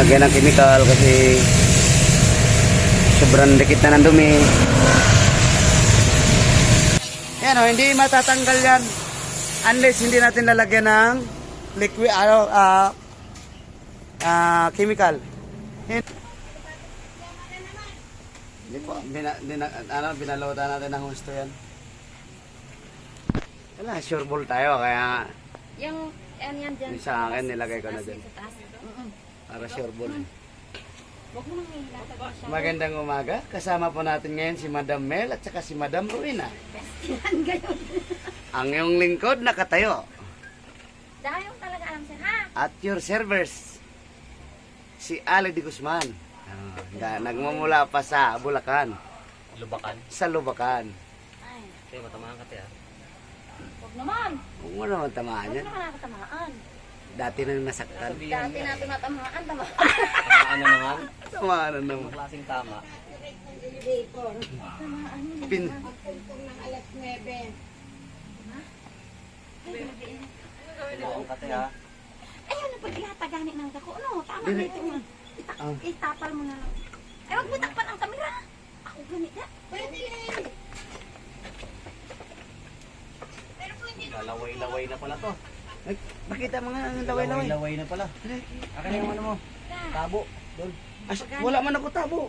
Nilagyan ng chemical kasi sobrang dikit na ng dumi. Yan o, hindi matatanggal yan unless hindi natin lalagyan ng liquid, ano, ah, ah, chemical. Hin- Hindi po, bina, bina, ano, binalota natin ng gusto yan. Wala, sure ball tayo, kaya Yung, ano yan dyan. Sa akin, nilagay ko na dyan. Para sure ball. Huwag siya. Magandang umaga. Kasama po natin ngayon si Madam Mel at saka si Madam Ruina. Ang iyong lingkod nakatayo. Dahil yung talaga alam sir, ha? At your servers, si Ali Di Guzman. Ah, na- nagmumula pa sa Bulacan, Lubakan. sa Lubacan. Ay, Kaya matamahan ka tayo. huwag naman. Huwag mo naman tamaan Huwag yan. naman nakatamaan. Dati nang nasaktan. Dati natin natamaan, tama. Tamaan na naman. Tamaan na naman. Ang klaseng tama. Pin, Lubakan ka tayo. Ayun, na pag ilatagani ng dako. Ano, tama dito mo. Ah. Itapal mo na lang. Ay, huwag mo takpan ang kamera. Ako ganit na. Lalaway-laway na pala to. Ay, makita mga ang laway-laway. Laway na pala. Akin yung ano mo. Tabo. Doon. As, wala man ako tabo.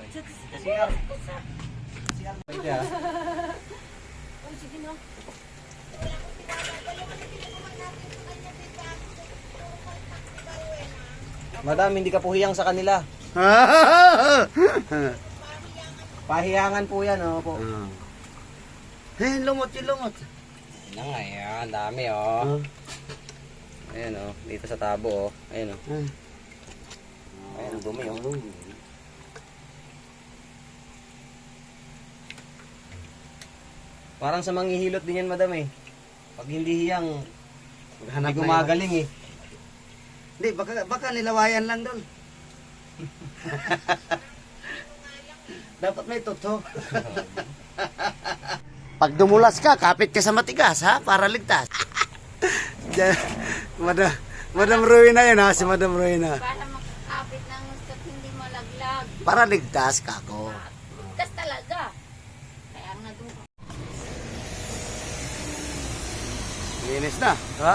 Kasi CR. CR. Pwede ah. Oh, sige na. Madam, hindi ka puhiyang sa kanila. Pahiyangan po yan, oh. Po. Ah. Eh, lumot yung lumot. Yan na nga, yan. Dami, oh. Ayan, oh. Dito sa tabo, oh. Ayan, oh. Ah. Ayan, dumi, oh. Parang sa manghihilot din yan, madam, eh. Pag hindi hiyang, Maghanap hindi gumagaling, eh. Hindi, baka, baka nilawayan lang doon. Dapat may totoo. Pag dumulas ka, kapit ka sa matigas, ha? Para ligtas. Madam, Madam Ruina yun, ha? Si Madam Ruina. Para makakapit ng gusto't hindi malaglag. Para ligtas ka ako. Tas talaga. Kaya nga doon Linis na, ha?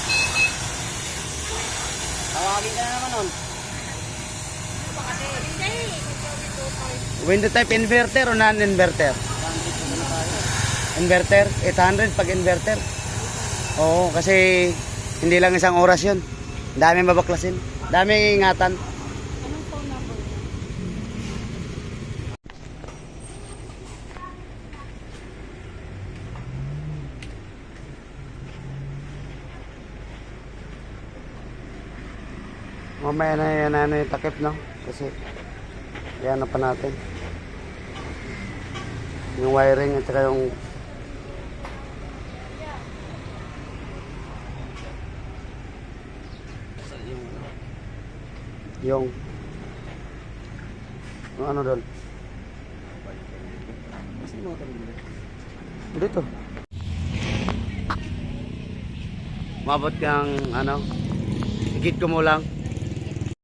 Tawagin ka na naman, oh. Window type inverter o non-inverter? Inverter? 800 pag inverter? Oo, kasi hindi lang isang oras yun. Daming babaklasin. Daming ingatan. Mamaya na yan na yung takip, no? Kasi yan na pa natin. Yung wiring at saka yung yung yung ano doon? Dito. Mabot kang ano? Higit ko mo lang.